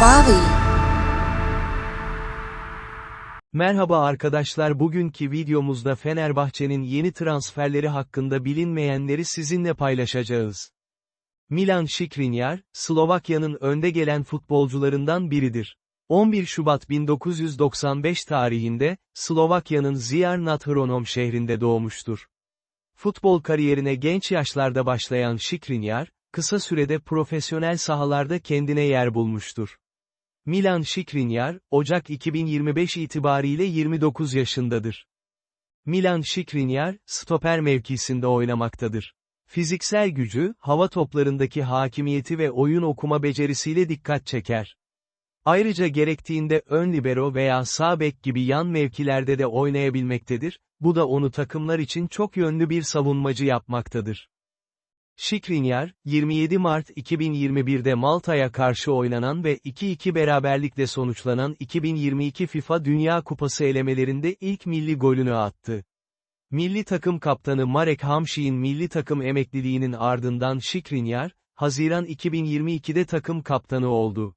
Cavalli. Merhaba arkadaşlar bugünkü videomuzda Fenerbahçe'nin yeni transferleri hakkında bilinmeyenleri sizinle paylaşacağız. Milan Skriniar, Slovakya'nın önde gelen futbolcularından biridir. 11 Şubat 1995 tarihinde, Slovakya'nın Ziyarnathronom şehrinde doğmuştur. Futbol kariyerine genç yaşlarda başlayan Skriniar, kısa sürede profesyonel sahalarda kendine yer bulmuştur. Milan Skriniar, Ocak 2025 itibariyle 29 yaşındadır. Milan Skriniar, stoper mevkisinde oynamaktadır. Fiziksel gücü, hava toplarındaki hakimiyeti ve oyun okuma becerisiyle dikkat çeker. Ayrıca gerektiğinde ön libero veya sağ bek gibi yan mevkilerde de oynayabilmektedir, bu da onu takımlar için çok yönlü bir savunmacı yapmaktadır. Skriniar, 27 Mart 2021'de Malta'ya karşı oynanan ve 2-2 beraberlikle sonuçlanan 2022 FIFA Dünya Kupası elemelerinde ilk milli golünü attı. Milli takım kaptanı Marek Hamšík'in milli takım emekliliğinin ardından Skriniar, Haziran 2022'de takım kaptanı oldu.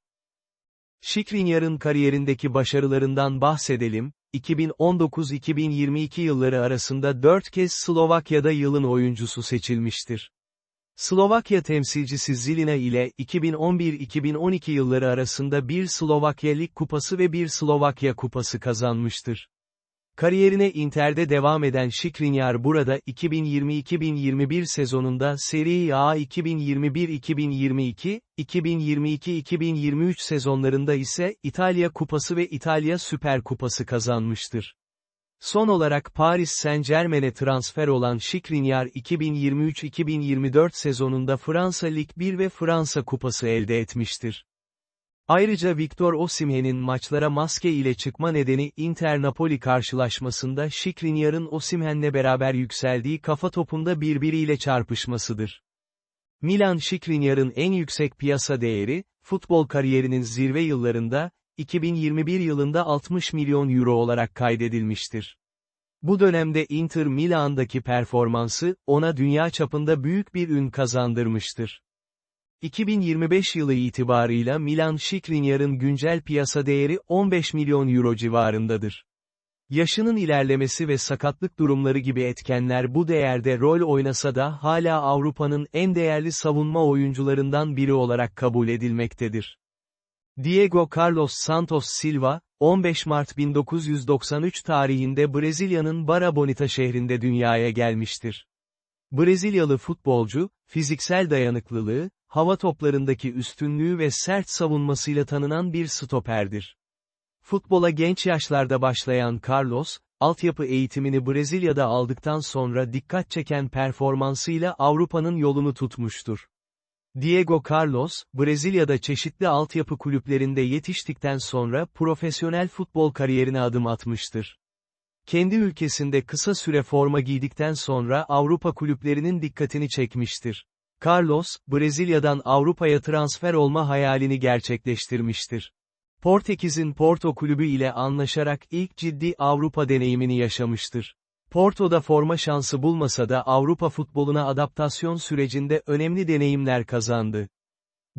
Skriniar'ın kariyerindeki başarılarından bahsedelim, 2019-2022 yılları arasında 4 kez Slovakya'da yılın oyuncusu seçilmiştir. Slovakya temsilcisi Zilina ile 2011-2012 yılları arasında bir Slovakya Lig Kupası ve bir Slovakya Kupası kazanmıştır. Kariyerine Inter'de devam eden Skriniar burada 2020-2021 sezonunda Serie A 2021-2022, 2022-2023 sezonlarında ise İtalya Kupası ve İtalya Süper Kupası kazanmıştır. Son olarak Paris Saint-Germain'e transfer olan Skriniar 2023-2024 sezonunda Fransa Lig 1 ve Fransa Kupası elde etmiştir. Ayrıca Victor Osimhen'in maçlara maske ile çıkma nedeni Inter-Napoli karşılaşmasında Skriniar'ın Osimhen'le beraber yükseldiği kafa topunda birbiriyle çarpışmasıdır. Milan Skriniar'ın en yüksek piyasa değeri, futbol kariyerinin zirve yıllarında, 2021 yılında 60 milyon euro olarak kaydedilmiştir. Bu dönemde Inter Milan'daki performansı, ona dünya çapında büyük bir ün kazandırmıştır. 2025 yılı itibarıyla Milan Skriniar'ın güncel piyasa değeri 15 milyon euro civarındadır. Yaşının ilerlemesi ve sakatlık durumları gibi etkenler bu değerde rol oynasa da hala Avrupa'nın en değerli savunma oyuncularından biri olarak kabul edilmektedir. Diego Carlos Santos Silva, 15 Mart 1993 tarihinde Brezilya'nın Barra Bonita şehrinde dünyaya gelmiştir. Brezilyalı futbolcu, fiziksel dayanıklılığı, hava toplarındaki üstünlüğü ve sert savunmasıyla tanınan bir stoperdir. Futbola genç yaşlarda başlayan Carlos, altyapı eğitimini Brezilya'da aldıktan sonra dikkat çeken performansıyla Avrupa'nın yolunu tutmuştur. Diego Carlos, Brezilya'da çeşitli altyapı kulüplerinde yetiştikten sonra profesyonel futbol kariyerine adım atmıştır. Kendi ülkesinde kısa süre forma giydikten sonra Avrupa kulüplerinin dikkatini çekmiştir. Carlos, Brezilya'dan Avrupa'ya transfer olma hayalini gerçekleştirmiştir. Portekiz'in Porto kulübü ile anlaşarak ilk ciddi Avrupa deneyimini yaşamıştır. Porto'da forma şansı bulmasa da Avrupa futboluna adaptasyon sürecinde önemli deneyimler kazandı.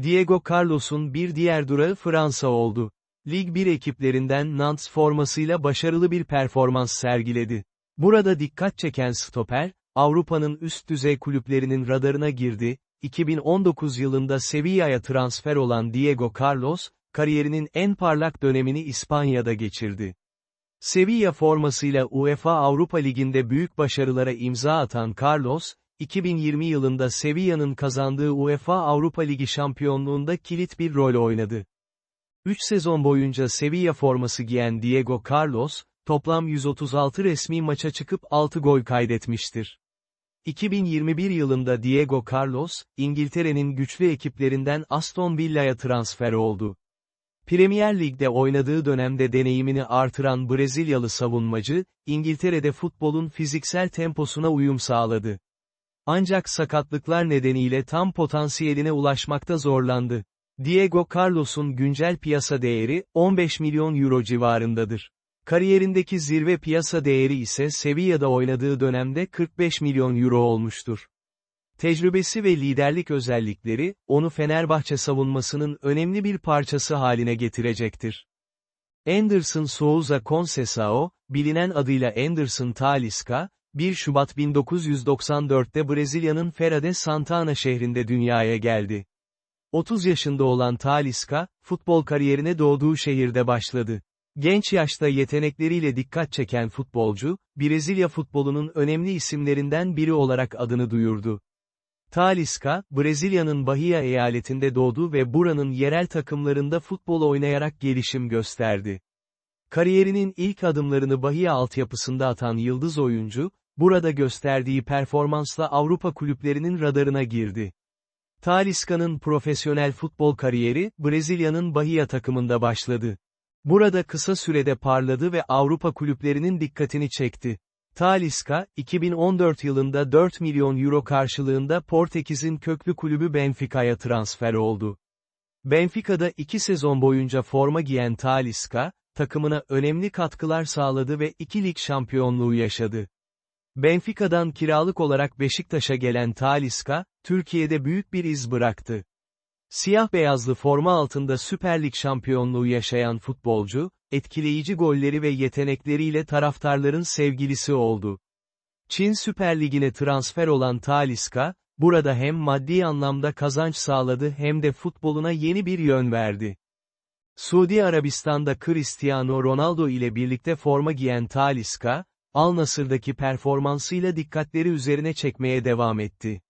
Diego Carlos'un bir diğer durağı Fransa oldu. Lig 1 ekiplerinden Nantes formasıyla başarılı bir performans sergiledi. Burada dikkat çeken stoper, Avrupa'nın üst düzey kulüplerinin radarına girdi, 2019 yılında Sevilla'ya transfer olan Diego Carlos, kariyerinin en parlak dönemini İspanya'da geçirdi. Sevilla formasıyla UEFA Avrupa Ligi'nde büyük başarılara imza atan Carlos, 2020 yılında Sevilla'nın kazandığı UEFA Avrupa Ligi şampiyonluğunda kilit bir rol oynadı. 3 sezon boyunca Sevilla forması giyen Diego Carlos, toplam 136 resmi maça çıkıp 6 gol kaydetmiştir. 2021 yılında Diego Carlos, İngiltere'nin güçlü ekiplerinden Aston Villa'ya transfer oldu. Premier Lig'de oynadığı dönemde deneyimini artıran Brezilyalı savunmacı, İngiltere'de futbolun fiziksel temposuna uyum sağladı. Ancak sakatlıklar nedeniyle tam potansiyeline ulaşmakta zorlandı. Diego Carlos'un güncel piyasa değeri, 15 milyon euro civarındadır. Kariyerindeki zirve piyasa değeri ise Sevilla'da oynadığı dönemde 45 milyon euro olmuştur. Tecrübesi ve liderlik özellikleri, onu Fenerbahçe savunmasının önemli bir parçası haline getirecektir. Anderson Souza Conceição, bilinen adıyla Anderson Talisca, 1 Şubat 1994'te Brezilya'nın Feira de Santana şehrinde dünyaya geldi. 30 yaşında olan Talisca, futbol kariyerine doğduğu şehirde başladı. Genç yaşta yetenekleriyle dikkat çeken futbolcu, Brezilya futbolunun önemli isimlerinden biri olarak adını duyurdu. Talisca, Brezilya'nın Bahia eyaletinde doğdu ve buranın yerel takımlarında futbol oynayarak gelişim gösterdi. Kariyerinin ilk adımlarını Bahia altyapısında atan yıldız oyuncu, burada gösterdiği performansla Avrupa kulüplerinin radarına girdi. Talisca'nın profesyonel futbol kariyeri, Brezilya'nın Bahia takımında başladı. Burada kısa sürede parladı ve Avrupa kulüplerinin dikkatini çekti. Talisca, 2014 yılında 4 milyon euro karşılığında Portekiz'in köklü kulübü Benfica'ya transfer oldu. Benfica'da iki sezon boyunca forma giyen Talisca, takımına önemli katkılar sağladı ve iki lig şampiyonluğu yaşadı. Benfica'dan kiralık olarak Beşiktaş'a gelen Talisca, Türkiye'de büyük bir iz bıraktı. Siyah-beyazlı forma altında Süper Lig şampiyonluğu yaşayan futbolcu, etkileyici golleri ve yetenekleriyle taraftarların sevgilisi oldu. Çin Süper Ligi'ne transfer olan Talisca, burada hem maddi anlamda kazanç sağladı hem de futboluna yeni bir yön verdi. Suudi Arabistan'da Cristiano Ronaldo ile birlikte forma giyen Talisca, Al Nasır'daki performansıyla dikkatleri üzerine çekmeye devam etti.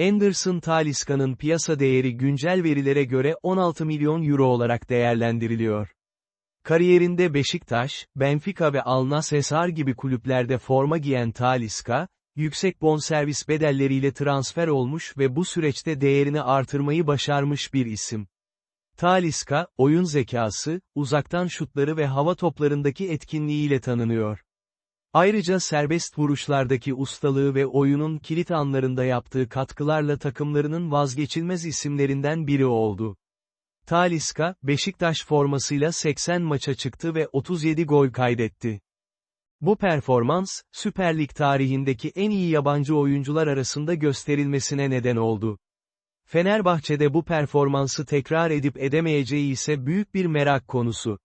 Anderson Talisca'nın piyasa değeri güncel verilere göre 16 milyon euro olarak değerlendiriliyor. Kariyerinde Beşiktaş, Benfica ve Al Nassr gibi kulüplerde forma giyen Talisca, yüksek bonservis bedelleriyle transfer olmuş ve bu süreçte değerini artırmayı başarmış bir isim. Talisca, oyun zekası, uzaktan şutları ve hava toplarındaki etkinliğiyle tanınıyor. Ayrıca serbest vuruşlardaki ustalığı ve oyunun kilit anlarında yaptığı katkılarla takımlarının vazgeçilmez isimlerinden biri oldu. Talisca, Beşiktaş formasıyla 80 maça çıktı ve 37 gol kaydetti. Bu performans, Süper Lig tarihindeki en iyi yabancı oyuncular arasında gösterilmesine neden oldu. Fenerbahçe'de bu performansı tekrar edip edemeyeceği ise büyük bir merak konusu.